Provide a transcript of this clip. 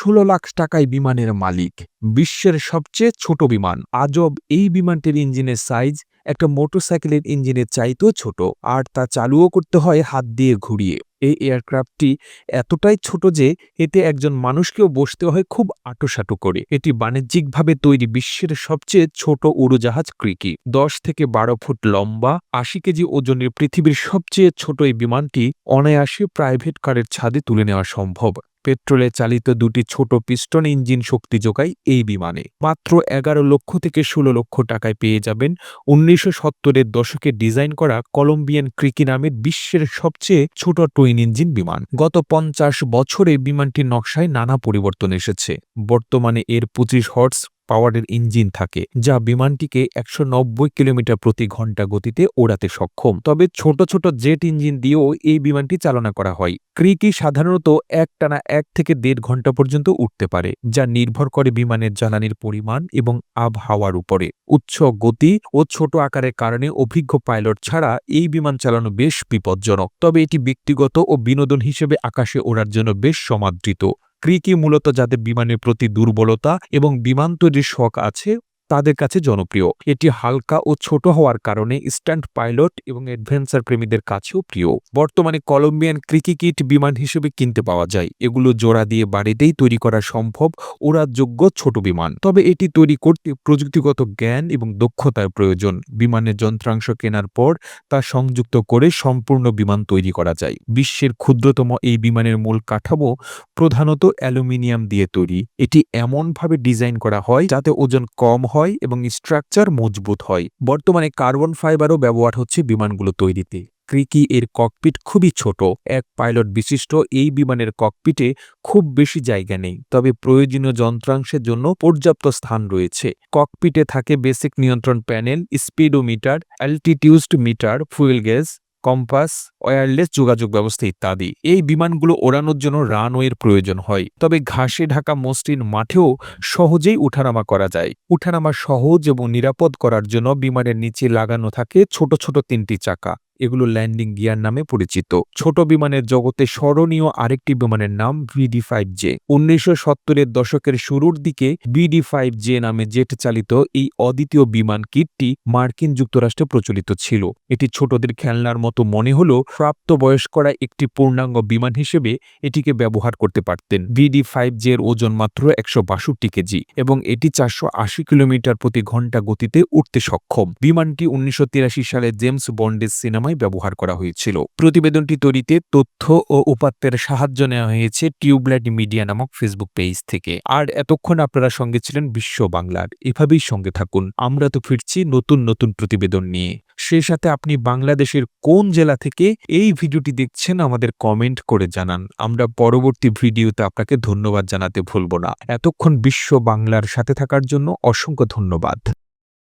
ষোলো লাখ টাকায় বিমানের মালিক, বিশ্বের সবচেয়ে ছোট বিমান। আজব, এই বিমানটির ইঞ্জিনের সাইজ, একটা মোটরসাইকেলের ইঞ্জিনের চাইতেও ছোট, আর তা চালুও করতে হয় হাত দিয়ে ঘুরিয়ে। এই এয়ারক্রাফটটি এতটাই ছোট যে, এতে একজন মানুষকেও বসতে হয় খুব আটোসাটো করে। এটি বাণিজ্যিকভাবে তৈরি বিশ্বের সবচেয়ে ছোট উড়োজাহাজ ক্রিকি। দশ থেকে বারো ফুট লম্বা, আশি কেজি ওজনের পৃথিবীর সবচেয়ে ছোট এই বিমানটি অনায়াসে প্রাইভেট কারের ছাদে তুলে নেওয়া সম্ভব। পেট্রোলে চালিত দুটি ছোট পিস্টন ইঞ্জিন শক্তি যোগায় এই বিমানে। মাত্র এগারো লক্ষ থেকে ষোলো লক্ষ টাকায় পেয়ে যাবেন উনিশশো সত্তরের দশকে ডিজাইন করা কলম্বিয়ান ক্রিকি নামের বিশ্বের সবচেয়ে ছোট টুইন ইঞ্জিন বিমান। গত পঞ্চাশ বছরে বিমানটির নকশায় নানা পরিবর্তন এসেছে। বর্তমানে এর পঁচিশ হর্স পাওয়ারের ইঞ্জিন থাকে, যা বিমানটিকে একশো নব্বই কিলোমিটার প্রতি ঘণ্টা গতিতে ওড়াতে সক্ষম। তবে ছোট ছোট জেট ইঞ্জিন দিয়েও এই বিমানটি চালনা করা হয়। ক্রিকি সাধারণত একটানা এক থেকে দেড় ঘণ্টা পর্যন্ত উঠতে পারে, যা নির্ভর করে বিমানের জ্বালানির পরিমাণ এবং আবহাওয়ার উপরে। উচ্চ গতি ও ছোট আকারের কারণে অভিজ্ঞ পাইলট ছাড়া এই বিমান চালানো বেশ বিপজ্জনক, তবে এটি ব্যক্তিগত ও বিনোদন হিসেবে আকাশে ওড়ার জন্য বেশ সমাদৃত। ক্রিকি মূলত যাদের বিমানের প্রতি দুর্বলতা এবং বিমান তৈরির শখ আছে তাদের কাছে জনপ্রিয়। এটি হালকা ও ছোট হওয়ার কারণে স্ট্যান্ড পাইলট এবং অ্যাডভেঞ্চার প্রেমীদের কাছেও প্রিয়। বর্তমানে কলম্বিয়ান ক্রিকি কিট বিমান হিসেবে কিনতে পাওয়া যায়। এগুলো জোড়া দিয়ে বাড়িতেই তৈরি করা সম্ভব ওড়াযোগ্য ছোট বিমান। তবে এটি তৈরি করতে প্রযুক্তিগত জ্ঞান এবং দক্ষতার প্রয়োজন। বিমানের যন্ত্রাংশ কেনার পর তা সংযুক্ত করে সম্পূর্ণ বিমান তৈরি করা যায়। বিশ্বের ক্ষুদ্রতম এই বিমানের মূল কাঠামো প্রধানত অ্যালুমিনিয়াম দিয়ে তৈরি। এটি এমনভাবে ডিজাইন করা হয় যাতে ওজন কম হয় এবং স্ট্রাকচার মজবুত হয়। বর্তমানে কার্বন ফাইবারও ব্যবহার হচ্ছে বিমানগুলো তৈরিতে। ক্রিকি এর ককপিট খুবই ছোট। এক পাইলট বিশিষ্ট এই বিমানের ককপিটে খুব বেশি জায়গা নেই। তবে প্রয়োজনীয় যন্ত্রাংশের জন্য পর্যাপ্ত স্থান রয়েছে। ককপিটে থাকে বেসিক নিয়ন্ত্রণ panel speedometer altitude meter fuel gas compass wireless যোগাযোগ ব্যবস্থা ইত্যাদি। এই বিমানগুলো ওড়ানোর জন্য রানওয়ের প্রয়োজন হয়। তবে ঘাসে ঢাকা মসৃণ মাঠেও সহজেই উঠানামা করা যায়। উঠানামা সহজ এবং নিরাপদ করার জন্য বিমানের নিচে লাগানো থাকে ছোট ছোট তিনটি চাকা। এগুলো ল্যান্ডিং গিয়ার নামে পরিচিত। ছোট বিমানের জগতে স্মরণীয় আরেকটি বিমানের নাম ভিডি ফাইভ জে উনিশশো সত্তরের দশকের শুরুর দিকে বিডি ফাইভ জে নামে জেট চালিত এই অদ্বিতীয় বিমান কিটটি মার্কিন যুক্তরাষ্ট্রে প্রচলিত ছিল। এটি ছোটদের খেলনার মতো মনে হলেও প্রাপ্তবয়স্করা একটি পূর্ণাঙ্গ বিমান হিসেবে এটিকে ব্যবহার করতে পারতেন। ভিডি ফাইভ জে এর ওজন মাত্র একশো বাষট্টি কেজি এবং এটি চারশো আশি কিলোমিটার প্রতি ঘণ্টা গতিতে উঠতে সক্ষম। বিমানটি উনিশশো তিরাশি সালে জেমস বন্ডের সিনেমায় ব্যবহার করা হয়েছিল। প্রতিবেদনটি তৈরিতে তথ্য ও উপাত্তের সাহায্য নেওয়া হয়েছে টিউবলাইট মিডিয়া নামক ফেসবুক পেজ থেকে। আর এতক্ষণ আপনারা সঙ্গে ছিলেন বিশ্ব বাংলার। এভাবেই সঙ্গে থাকুন। আমরা তো ফিরছি নতুন নতুন প্রতিবেদন নিয়ে। সেই সাথে আপনি বাংলাদেশের কোন জেলা থেকে এই ভিডিওটি দেখছেন আমাদের কমেন্ট করে জানান। আমরা পরবর্তী ভিডিওতে আপনাকে ধন্যবাদ জানাতে ভুলব না। এতক্ষণ বিশ্ব বাংলার সাথে থাকার জন্য অসংখ্য ধন্যবাদ।